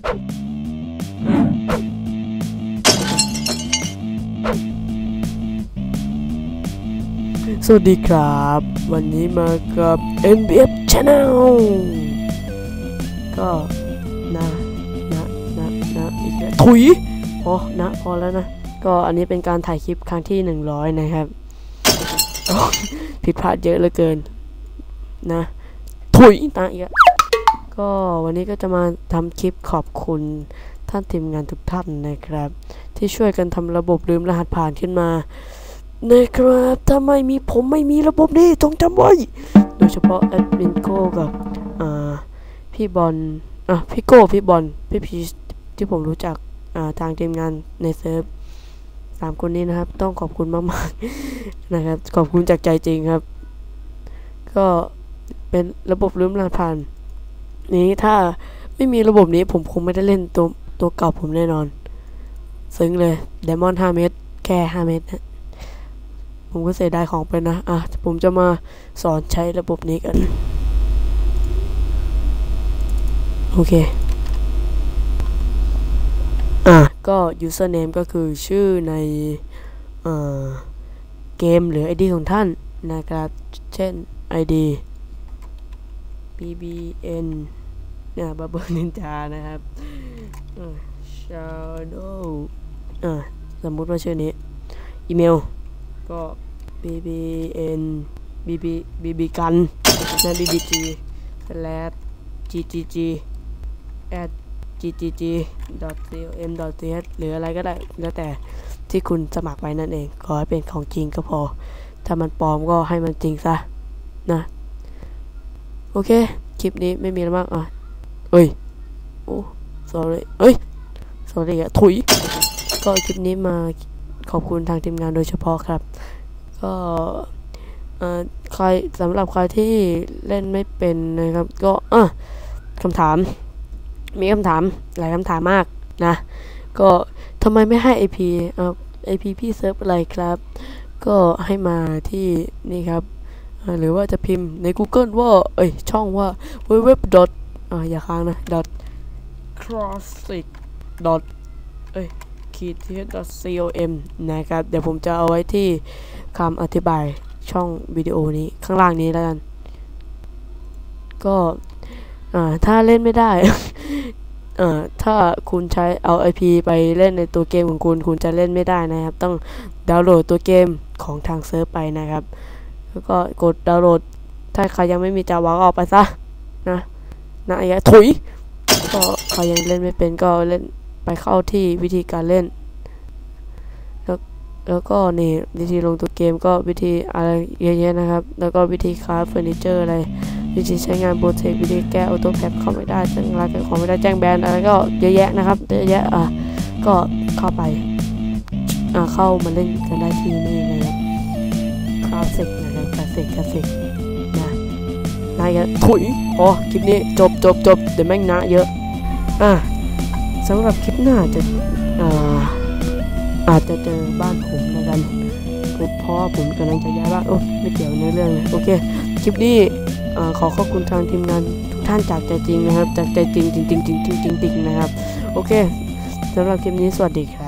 สวัสดีครับ วันนี้มากับ NBF Channel ก็นะนะนะนะอีกแล้วถุยพอนะพอแล้วนะ ก็อันนี้เป็นการถ่ายคลิปครั้งที่ 100 นะครับ ผิดพลาดเยอะเหลือเกิน นะถุยตาอีกแล้ว ก็วันนี้ก็จะมาทำคลิปขอบคุณท่านทีมงานทุกท่านนะครับ ที่ช่วยกันทำระบบลืมรหัสผ่านขึ้นมานะครับถ้าไม่มีผมไม่มีระบบนี้จงจำไว้ โดยเฉพาะแอดมินโก้กับพี่บอลอะพี่โก้พี่บอลพี่พีชที่ผมรู้จักทางทีมงานในเซิร์ฟสามคนนี้นะครับ ต้องขอบคุณมากๆนะครับ ขอบคุณจากใจจริงครับ ก็เป็นระบบลืมรหัสผ่าน นี้ถ้าไม่มีระบบนี้ผมคงไม่ได้เล่นตัวตัวเก่าผมแน่นอน ซึ้งเลยไดมอนด์5เมตร แค่5เมตรนะผมก็เสียดายของไปนะ อะ ผมจะมาสอนใช้ระบบนี้กัน โอเค อะ ก็ username ก็คือชื่อในเอ่อเกมหรือ ID ของท่านนะครับ เช่น ID bbn เนี่ยบับเบิลนินจานะครับอ่า shadow อะสมมุติว่าชื่อนี้ อีเมล ก็ bbn bb bb กันนะ bbg slash ggg at ggg com th หรืออะไรก็ได้ แล้วแต่ที่คุณสมัครไปนั่นเอง ขอให้เป็นของจริงก็พอ ถ้ามันปลอมก็ให้มันจริงซะ นะ โอเค คลิปนี้ไม่มีอะไรมากอะ เอ้ย โอ้ sorry เอ้ย sorry อะถุย ก็คลิปนี้มาขอบคุณทางทีมงานโดยเฉพาะครับ ก็ใครสำหรับใครที่เล่นไม่เป็นนะครับ ก็อะคำถาม มีคำถามหลายคำถามมากนะ ก็ทำไมไม่ให้ IP เอ่อ IP พี่เซิร์ฟอะไรครับ ก็ให้มาที่นี่ครับ หรือว่าจะพิมพ์ใน Google ว่า เอ้ย ช่องว่า www. อ่าอย่าค้างนะ dot classic dot เอ้ยขีดที่ .com นะครับ เดี๋ยวผมจะเอาไว้ที่คำอธิบายช่องวิดีโอนี้ข้างล่างนี้แล้วกัน ก็อ่าถ้าเล่นไม่ได้อ่าถ้าคุณใช้เอา IP ไปเล่นในตัวเกมของคุณ คุณจะเล่นไม่ได้นะครับ ต้องดาวน์โหลดตัวเกมของทางเซิร์ฟไปนะครับ แล้วก็กดดาวน์โหลด ถ้าใครยังไม่มีจาวาก็ออกไปซะนะ นะอย่าถุย ก็ใครยังเล่นไม่เป็นก็เล่นไปเข้าที่วิธีการเล่น แล้วแล้วก็นี่วิธีลงตัวเกมก็วิธีอะไรเยอะแยะนะครับ แล้วก็วิธีคราฟเฟอร์นิเจอร์อะไร วิธีใช้งานโปรเทควิธีแก้ออโต้แคปเข้าไม่ได้แจ้งรายการของไม่ได้แจ้งแบนอะไรก็เยอะแยะนะครับเยอะแยะอะก็เข้าไปอ่าเข้ามาเล่นกันได้ที่นี่เลยครับคลาสสิกนะครับคลาสสิกคลาสสิก นายกันถุยอ๋อคลิปนี้จบจบจบเดี๋ยวแม่งนะเยอะ อะสำหรับคลิปหน้าจะอ่าอาจจะเจอบ้านผมแล้วกันผมเพราะว่าผมกำลังจะย้ายบ้านโอ้ไม่เกี่ยวในเรื่องเลยโอเค คลิปนี้อ่าขอขอบคุณทางทีมงานทุกท่านจากใจจริงนะครับ จากใจจริงจริงจริงจริงจริงจริงจริงนะครับ โอเคสำหรับคลิปนี้สวัสดีครับ